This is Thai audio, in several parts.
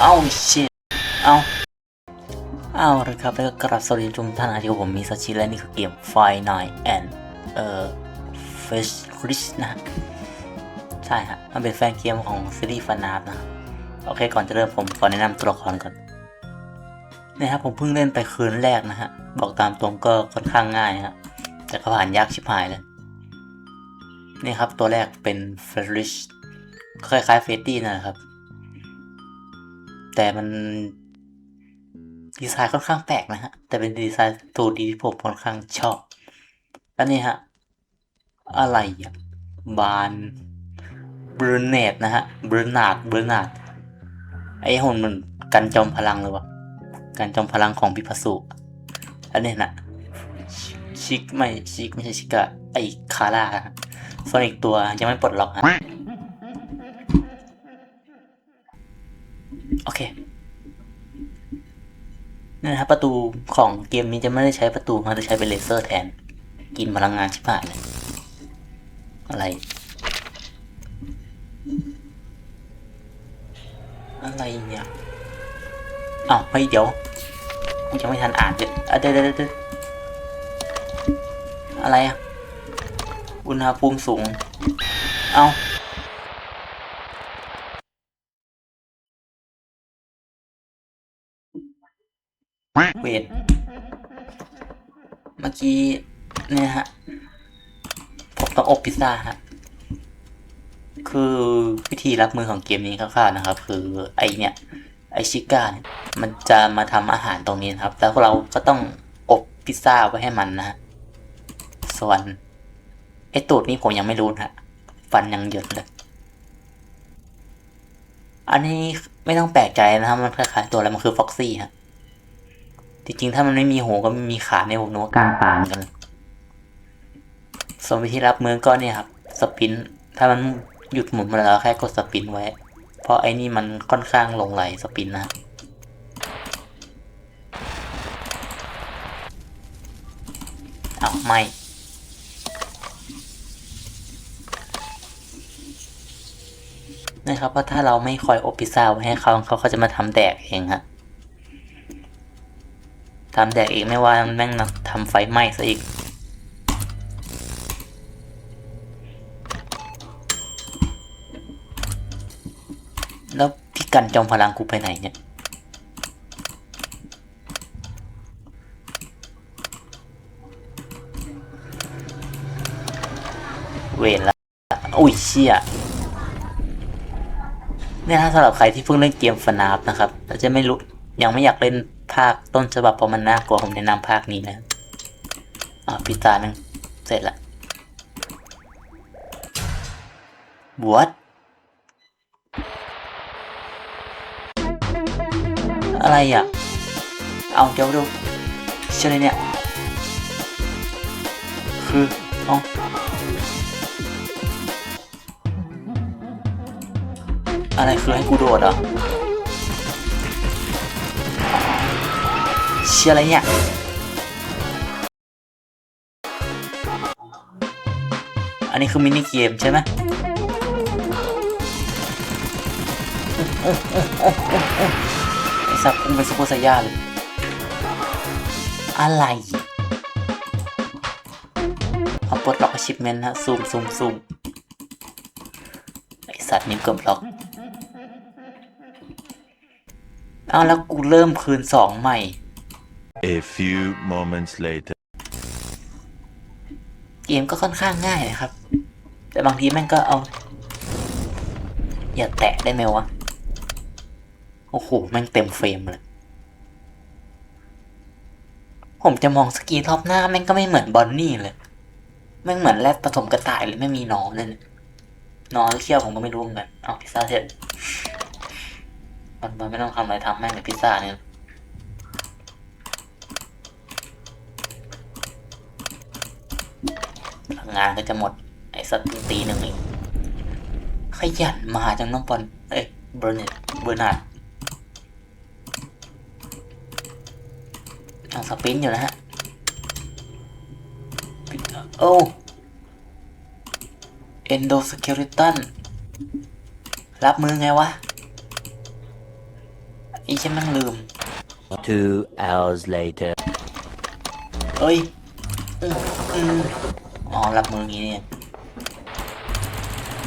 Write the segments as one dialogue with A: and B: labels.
A: เอ้า shit เอ้าเอาละครับแล้วก็กราบสวัสดีทุกท่านนะครับผมมีสชิและนี่คือเกม f i Night and เอ่อ Fish Rich นะ ใช่ฮะ มันเป็นแฟนเกมของซีรีส์ฟันนาบนะ โอเค ก่อนจะเริ่มผมขอแนะนำตัวละครก่อนเนี่ยครับผมเพิ่งเล่นไปคืนแรกนะฮะ บอกตามตรงก็ค่อนข้างง่ายฮะ แต่ก็ผ่านยากชิบหายเลย นี่ครับตัวแรกเป็น Fish คล้ายๆเฟดดี้นะครับ แต่มันดีไซน์ค่อนข้างแปลกนะฮะ แต่เป็นดีไซน์ตัวดีที่ผมค่อนข้างชอบ แล้วนี่ฮะ อะไรอะบานบรูเนตนะฮะบรูนาดบรูนาดไอ้หุ่นมันกันจอมพลังเลยวะกันจอมพลังของพิพัสุอันนี้นะชิกไม่ชิกไม่ใช่ชิกะไอ้คาร่าฮะส่วนอีกตัวยังไม่ปลดล็อกฮะ โอเคนี่นนะครับประตูของเกมนี้จะไม่ได้ใช้ประตูมันจะใช้เป็นเลเซอร์แทน กินพลังงานชิบหายเลยอะไร อะไรเนี่ยอ้าวเฮ้ยเดี๋ยวกูยังไม่ทันอ่านเลยเดี๋ยวเดี๋ยวเดี๋ยวอะไรอะอุณหภูมิสูง เอา เวทเมื่อกี้เนี่ยฮะผมต้องอบพิซซ่าฮะคือวิธีรับมือของเกมนี้คร่าวๆนะครับ คือไอเนี่ย ไอชิก้าเนี่ยมันจะมาทำอาหารตรงนี้นครับ แล้วเราก็ต้องอบพิซซ่าไว้ให้มันนะฮะส่วนไอตูดนี้ผมยังไม่รู้นะฮะฟันยังหยินเลยอันนี้ไม่ต้องแปลกใจนะครับ มันคล้ายๆตัวอะไรมันคือฟ็อกซี่ฮะ จริงๆถ้ามันไม่มีหูก็ไม่มีขาในหูนกกลางป่าเหมือนกันส่วนวิธีรับมือก็เนี่ยครับ สปิน ถ้ามันหยุดหมุนมาแล้วแค่กดสปินไว้ เพราะไอ้นี่มันค่อนข้างลงไหลสปินนะอ้าวไม่นะครับเพราะถ้าเราไม่คอยอบพิซซ่าไว้ให้เขาเขาก็จะมาทำแดกเองฮะ ทำแดกเองไม่ว่าแม่งนะทำไฟไหม้ซะอีก แล้วพี่กันจอมพลังกูไปไหนเนี่ยเวรละอุ้ยเชี่ยเนี่ยถ้าสำหรับใครที่เพิ่งเล่นเกมฟนาฟนะครับ แล้วจะไม่รู้ยังไม่อยากเล่น ภาคต้นฉบับเพราะมันน่ากลัวผมแนะนำภาคนี้นะอ่าพิตาหนึ่งเสร็จละบวชอะไรอะ เอาเดี๋ยวดูเชื่อเลยเนี่ย คือเอาอะไรคือให้กูโดดเห เชียอะไรเนี่ยอันนี้คือมินิเกมใช่ไหมไอสับพุ่งเป็นซุปเปอร์ไซย่าเลยอะไรพอปลดล็อกชิปเมนต์ฮะซูมซูมซูมไอสัตว์นี่เกือบล็อก เอาแล้วกูเริ่มคืนสองใหม่
B: A few moments later.
A: เกมก็ค่อนข้างง่ายนะครับ แต่บางทีแม่งก็เอา อย่าแตะได้ไหมวะ โอ้โห แม่งเต็มเฟรมเลย ผมจะมองสกีท็อปหน้า แม่งก็ไม่เหมือนบอนนี่เลย แม่งเหมือนแรดผสมกระต่ายเลยไม่มีหนอนเลยนี่ยหนอนเขี้ยวผมก็ไม่รู้เหมือนกัน เอาพิซซ่าเสร็จมันมันไม่ต้องทำอะไรทำแม่งในพิซซ่าเนี่ย พลั งงานก็จะหมด ไอ้สัตว์ตีหนึ่งอีกขยันมาจังน้องบอลเอ้ยเบอร์เน็ตเบอร์นาร์ดเอาสปรินต์อยู่นะฮะโอ้เอนโดสเกลิตันรับมือไงวะไอ้เช่นแม่งลืม
B: Two hours later.
A: เอ้ยอืมอืม อ๋อรับมืออย่างงี้เนี่ย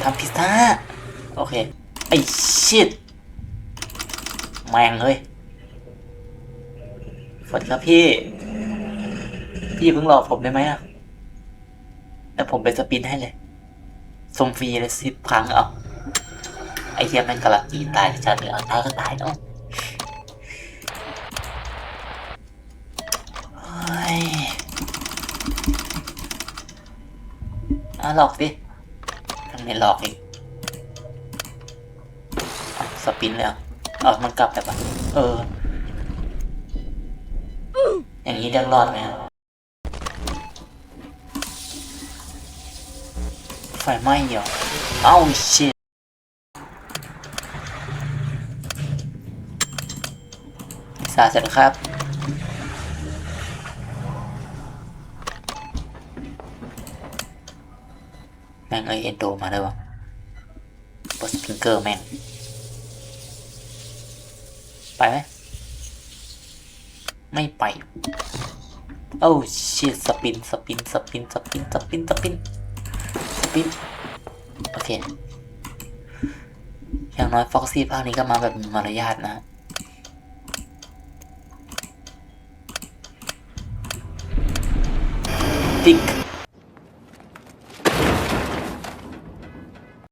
A: ทำพิซซ่าโอเค ไอ้ชิดแมงเฮ้ยสวัสดีครับพี่ พี่เพิ่งรอกผมได้ไหมอะแต่ผมไปสปินให้เลยส่งฟรีเลยสิบครั้งเอาไอ้เหี้ยม่งกำลังกินตายชัดเลยเอาตายก็ตายเนาะเฮ้ย อะหลอกดิทำไมหลอกอีกสปินเลยเอะเอมันกลับแบบอะเออ อย่างนี้เรียกรอดไหมอะไฟไหม้เหรอเอ้าชิสาเสร็จแล้วครับ ม่งเอ้ยเอ็นโดมาเลยวะบสปิงเกอร์แม่ง ไปไหมไม่ไป โอ้ชิสปิน สปิน สปิน สปิน สปิน สปิน สปิน โอเค อย่างน้อยฟ็อกซี่ภาคนี้ก็มาแบบมีมารยาทนะติ๊ก